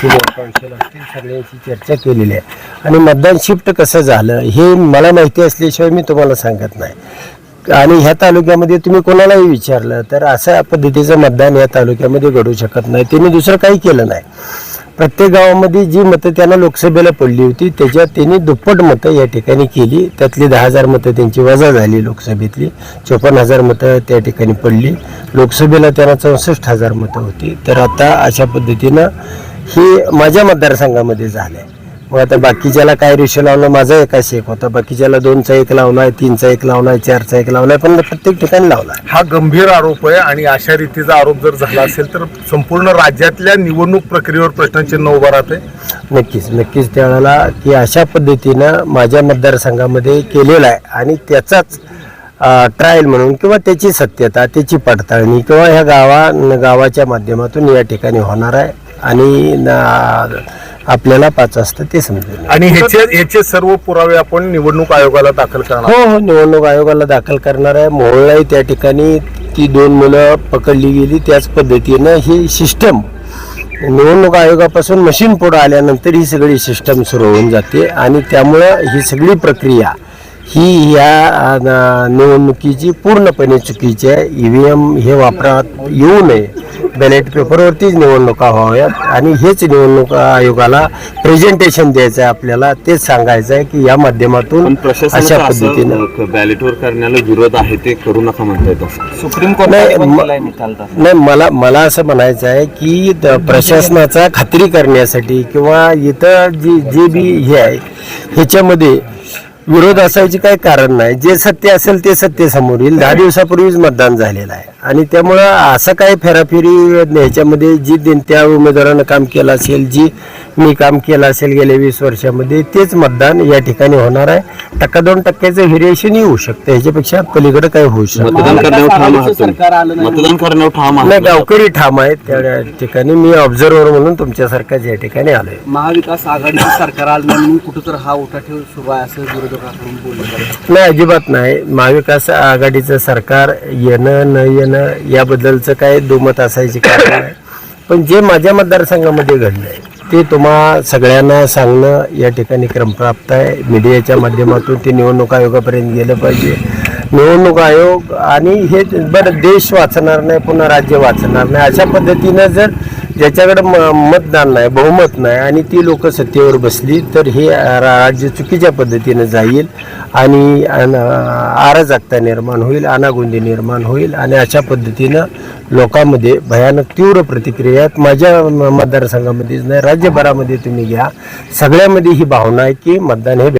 Senior council असतील सगळ्यांशी चर्चा केलेली आहे. आणि मतदान शिफ्ट कसं झालं हे मला माहिती असल्याशिवाय मी तुम्हाला सांगत नाही. आणि ह्या तालुक्यामध्ये तुम्ही कोणालाही विचारलं तर अशा पद्धतीचं मतदान या तालुक्यामध्ये घडू शकत नाही. त्यांनी दुसरं काही केलं नाही. प्रत्येक गावामध्ये जी मतं त्यांना लोकसभेला पडली होती त्याच्यात त्यांनी दुप्पट मतं या ठिकाणी केली. त्यातली दहा हजार मतं त्यांची वजा झाली लोकसभेतली. चोपन्न हजार मतं त्या ठिकाणी पडली. लोकसभेला त्यांना चौसष्ट हजार मतं होती. तर आता अशा पद्धतीनं ही माझ्या मतदारसंघामध्ये झालं आहे मग आता बाकीच्याला काय रेशो लावलं माझा एकाच एक होता. बाकीच्याला दोनचा एक लावलाय तीनचा एक लावलाय चारचा एक लावलाय पण प्रत्येक ठिकाणी लावलाय हा गंभीर आरोप आहे आणि अशा रीतीचा आरोप जर झाला असेल तर संपूर्ण राज्यातल्या निवडणूक प्रक्रियेवर प्रश्नचिन्ह उभं राहते. नक्कीच नक्कीच त्यावेळेला की अशा पद्धतीनं माझ्या मतदारसंघामध्ये केलेला आहे आणि त्याचाच ट्रायल म्हणून किंवा त्याची सत्यता त्याची पडताळणी किंवा ह्या गावा गावाच्या माध्यमातून या ठिकाणी होणार आहे. आणि न- आपल्याला पाच वाजता ते समजेल. आणि ह्याचे ह्याचे सर्व पुरावे आपण निवडणूक आयोगाला दाखल करणार हो हो निवडणूक आयोगाला दाखल करणार आहे. मोहोळलाही त्या ठिकाणी ती दोन मुलं पकडली गेली त्याच पद्धतीनं ही सिस्टम निवडणूक आयोगापासून मशीन पुढे आल्यानंतर ही सगळी सिस्टम सुरू होऊन जाते आणि त्यामुळं ही सगळी प्रक्रिया ही या अ, निवडणुकीची पूर्णपणे चुकीची आहे. ई व्ही एम हे वापरात येऊ नये. बॅलेट पेपरवरतीच निवडणुका व्हाव्यात. आणि हेच निवडणूक आयोगाला प्रेझेंटेशन द्यायचं आहे आपल्याला. तेच सांगायचं आहे की या माध्यमातून अशा पद्धतीनं बॅलेटवर करण्याला विरोध आहे ते करू नका म्हणतायत असं सुप्रीम तसा. नाही मला मला असं म्हणायचं आहे की द- प्रशासनाचा खात्री करण्यासाठी किंवा इथं जी जे बी हे आहे ह्याच्यामध्ये विरोध असायचे काही कारण नाही. जे सत्य असेल ते सत्य समोर येईल. दहा दिवसापूर्वीच मतदान झालेलं आहे. आणि त्यामुळं असं काही फेराफेरी ह्याच्यामध्ये जी दिन- त्या उमेदवारानं काम केलं असेल जी मी काम केलं असेल गेल्या वीस वर्षामध्ये तेच मतदान या ठिकाणी होणार आहे. टक्का दोन टक्क्याचं व्हेरिएशन येऊ शकतं. ह्याच्यापेक्षा पलीकडे काही होऊ शकत. मतदान करण्यावर ठाम आहात तुम्ही. मतदान करण्यावर ठाम नाही आहात गावकरी ठाम आहेत. त्या ठिकाणी मी ऑब्झर्वर म्हणून तुमच्यासारखाच या ठिकाणी आलोय. महाविकास आघाडीचं सरकार आलं नाही म्हणून कुठं तर हा उठाठेव सुरू आहे असं विरोधकाकडून बोललं जातं. नाही अजिबात नाही. महाविकास आघाडीचं सरकार येणं न येणं याबद्दलचं काय दुमत असायची कारण नाही. पण जे माझ्या मतदारसंघामध्ये घडलंय ते तुम्हा सगळ्यांना सांगणं या ठिकाणी क्रमप्राप्त आहे. मीडियाच्या माध्यमातून ते निवडणूक आयोगापर्यंत गेलं पाहिजे. निवडणूक आयोग आणि हे बरं देश वाचणार नाही पुन्हा राज्य वाचणार नाही. अशा पद्धतीनं जर ज्याच्याकडे म- मतदान नाही बहुमत नाही आणि ती लोक सत्तेवर बसली तर हे रा- राज्य चुकीच्या पद्धतीनं जाईल आणि अन- निर्माण होईल अनागोंदी निर्माण होईल आणि अशा पद्धतीनं लोकांमध्ये भयानक तीव्र प्रतिक्रिया आहेत. माझ्या मतदारसंघामध्येच नाही राज्यभरामध्ये तुम्ही घ्या. सगळ्यामध्ये ही भावना आहे की मतदान हे